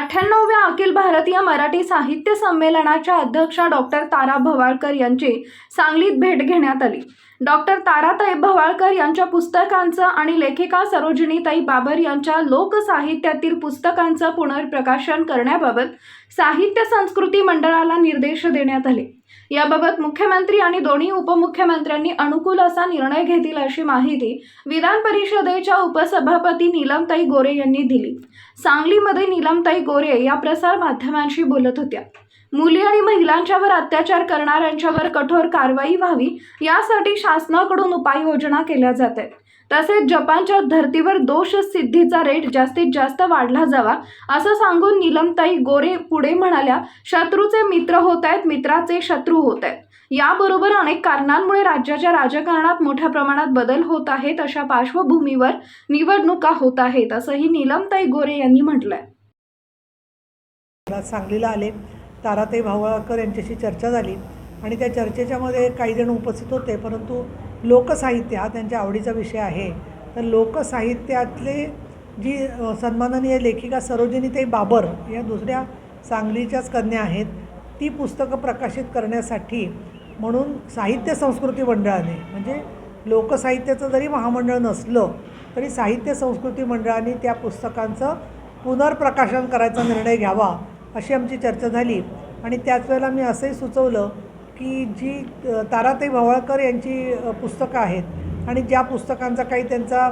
अखिल भारतीय मराठी साहित्य संमेलनाच्या अध्यक्षा डॉक्टर तारा भवाळकर यांची सांगलीत भेट घेण्यात आली. डॉक्टर ताराताई भवाळकर यांच्या पुस्तकांचं आणि लेखिका सरोजिनीताई बाबर यांच्या लोकसाहित्यातील पुस्तकांचं पुनर्प्रकाशन करण्याबाबत साहित्य संस्कृती मंडळाला निर्देश देण्यात आले. याबाबत मुख्यमंत्री आणि दोन्ही उपमुख्यमंत्र्यांनी अनुकूल असा निर्णय घेतील अशी माहिती विधान परिषदेच्या उपसभापती नीलमताई गोरे यांनी दिली. सांगलीमध्ये नीलमताई गोरे या प्रसार माध्यमांशी बोलत होत्या. मुली आणि महिलांच्यावर अत्याचार करणाऱ्यांच्यावर कठोर कारवाई व्हावी यासाठी शासनाकडून उपाययोजना केल्या जात आहेत. तसेच जपानच्या धर्तीवर दोष सिद्धीचा रेट जास्तीत जास्त वाढला जावा असं सांगून नीलमताई गोरे पुढे म्हणाल्या शत्रूचे मित्र होत आहेत मित्राचे शत्रू होत आहेत याबरोबर अनेक कारणांमुळे राज्याच्या राजकारणात मोठ्या प्रमाणात बदल होत आहेत अशा पार्श्वभूमीवर निवडणुका होत आहेत असंही नीलमताई गोरे यांनी म्हटलंय. सांगलीला आले. ताराते भावळकर यांच्याशी चर्चा झाली आणि त्या चर्चेच्यामध्ये काही जण उपस्थित होते परंतु लोकसाहित्य हा त्यांच्या आवडीचा विषय आहे. तर लोकसाहित्यातले जी सन्माननीय लेखिका सरोजिनीताई बाबर या दुसऱ्या सांगलीच्याच कन्या आहेत. ती पुस्तकं प्रकाशित करण्यासाठी म्हणून साहित्य संस्कृती मंडळाने म्हणजे लोकसाहित्याचं जरी महामंडळ नसलं तरी साहित्य संस्कृती मंडळाने त्या पुस्तकांचं पुनर्प्रकाशन करायचा निर्णय घ्यावा अशी आमची चर्चा झाली. आणि त्याच वेळेला मी असंही सुचवलं की जी ताराताई भवाळकर यांची पुस्तकं आहेत आणि ज्या पुस्तकांचा काही त्यांचा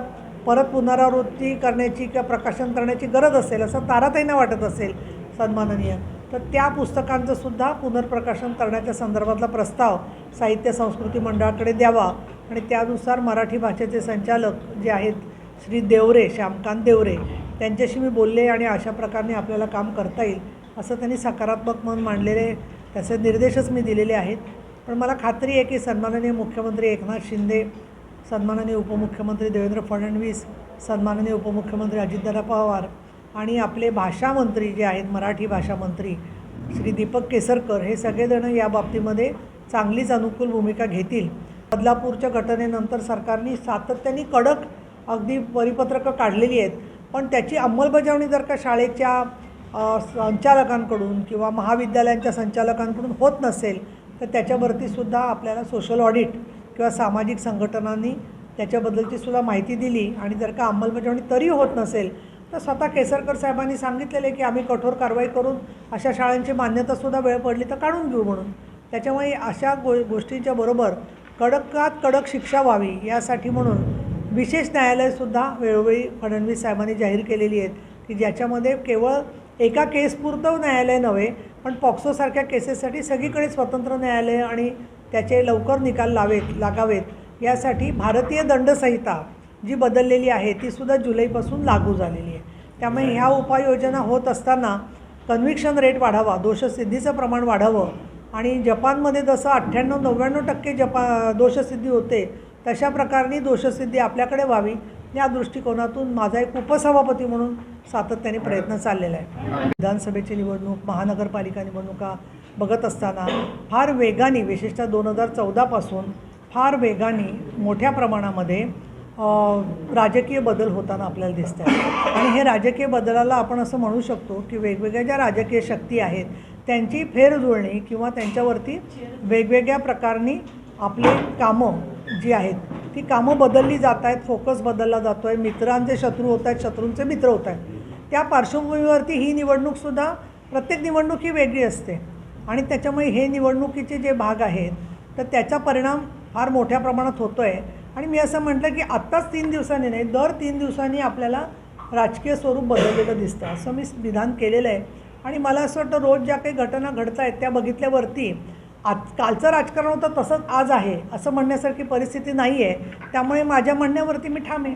परत पुनरावृत्ती करण्याची किंवा प्रकाशन करण्याची गरज असेल असं ताराताईंना वाटत असेल सन्माननीय तर त्या पुस्तकांचं सुद्धा पुनर्प्रकाशन करण्याच्या संदर्भातला प्रस्ताव साहित्य संस्कृती मंडळाकडे द्यावा आणि त्यानुसार मराठी भाषेचे संचालक जे आहेत श्री देवरे श्यामकांत देवरे त्यांच्याशी मी बोलले आणि अशा प्रकारे आपल्याला काम करता येईल असं त्यांनी सकारात्मक मन मांडलेले त्याचे निर्देशच मी दिलेले आहेत. पण मला खात्री आहे की सन्माननीय मुख्यमंत्री एकनाथ शिंदे सन्माननीय उपमुख्यमंत्री देवेंद्र फडणवीस सन्माननीय उपमुख्यमंत्री अजितदादा पवार आणि आपले भाषामंत्री जे आहेत मराठी भाषा मंत्री श्री दीपक केसरकर हे सगळेजणं या बाबतीमध्ये चांगलीच अनुकूल भूमिका घेतील. बदलापूरच्या घटनेनंतर सरकारने सातत्याने कडक अगदी परिपत्रकं काढलेली आहेत. पण त्याची अंमलबजावणी जर का शाळेच्या संचालकांकडून किंवा महाविद्यालयांच्या संचालकांकडून होत नसेल तर त्याच्यावरती सुद्धा आपल्याला सोशल ऑडिट किंवा सामाजिक संघटनांनी त्याच्याबद्दलची सुद्धा माहिती दिली. आणि जर का अंमलबजावणी तरी होत नसेल तर स्वतः केसरकर साहेबांनी सांगितलेले की आम्ही कठोर कारवाई करून अशा शाळांची मान्यतासुद्धा वेळ पडली तर काढून घेऊ म्हणून. त्याच्यामुळे अशा गो गोष्टींच्या बरोबर कडकात कडक शिक्षा व्हावी यासाठी म्हणून विशेष न्यायालयसुद्धा वेळोवेळी फडणवीस साहेबांनी जाहीर केलेली आहेत की ज्याच्यामध्ये केवळ एका केसपुरतं न्यायालय नव्हे पण पॉक्सोसारख्या केसेससाठी सगळीकडे स्वतंत्र न्यायालय आणि त्याचे लवकर निकाल लावेत लागावेत यासाठी भारतीय दंडसंहिता जी बदललेली आहे तीसुद्धा जुलैपासून लागू झालेली आहे. त्यामुळे ह्या उपाययोजना होत असताना कन्व्हिक्शन रेट वाढावा दोषसिद्धीचं प्रमाण वाढावं आणि जपानमध्ये जसं अठ्ठ्याण्णव नव्याण्णव टक्के जपा दोषसिद्धी होते तशा प्रकारनी दोषसिद्धी आपल्याकडे व्हावी या दृष्टिकोनातून माझा एक उपसभापती म्हणून सातत्याने प्रयत्न चाललेला आहे. विधानसभेची निवडणूक महानगरपालिका निवडणुका बघत असताना फार वेगाने विशेषतः दोन हजार चौदापासून फार वेगाने मोठ्या प्रमाणामध्ये राजकीय बदल होताना आपल्याला दिसत आहे आणि हे राजकीय बदलाला आपण असं म्हणू शकतो की वेगवेगळ्या ज्या राजकीय शक्ती आहेत त्यांची फेरजुळणी किंवा त्यांच्यावरती वेगवेगळ्या प्रकारनी आपले कामं जी आहेत ती कामं बदलली जात आहेत फोकस बदलला जातो आहे मित्रांचे शत्रू होत आहेत शत्रूंचे मित्र होत आहेत त्या पार्श्वभूमीवरती ही निवडणूकसुद्धा प्रत्येक निवडणूक ही वेगळी असते. आणि त्याच्यामुळे हे निवडणुकीचे जे भाग आहेत तर त्याचा परिणाम फार मोठ्या प्रमाणात होतो आहे आणि मी असं म्हटलं की आत्ताच तीन दिवसांनी नाही दर तीन दिवसांनी आपल्याला राजकीय स्वरूप बदललेलं दिसतं. असं मी विधान केलेलं आहे. आणि मला असं वाटतं रोज ज्या काही घटना घडत आहेत त्या बघितल्यावरती आज कालचं राजकारण होतं तसंच आज आहे असं म्हणण्यासारखी परिस्थिती नाही आहे त्यामुळे माझ्या म्हणण्यावरती मी ठाम आहे.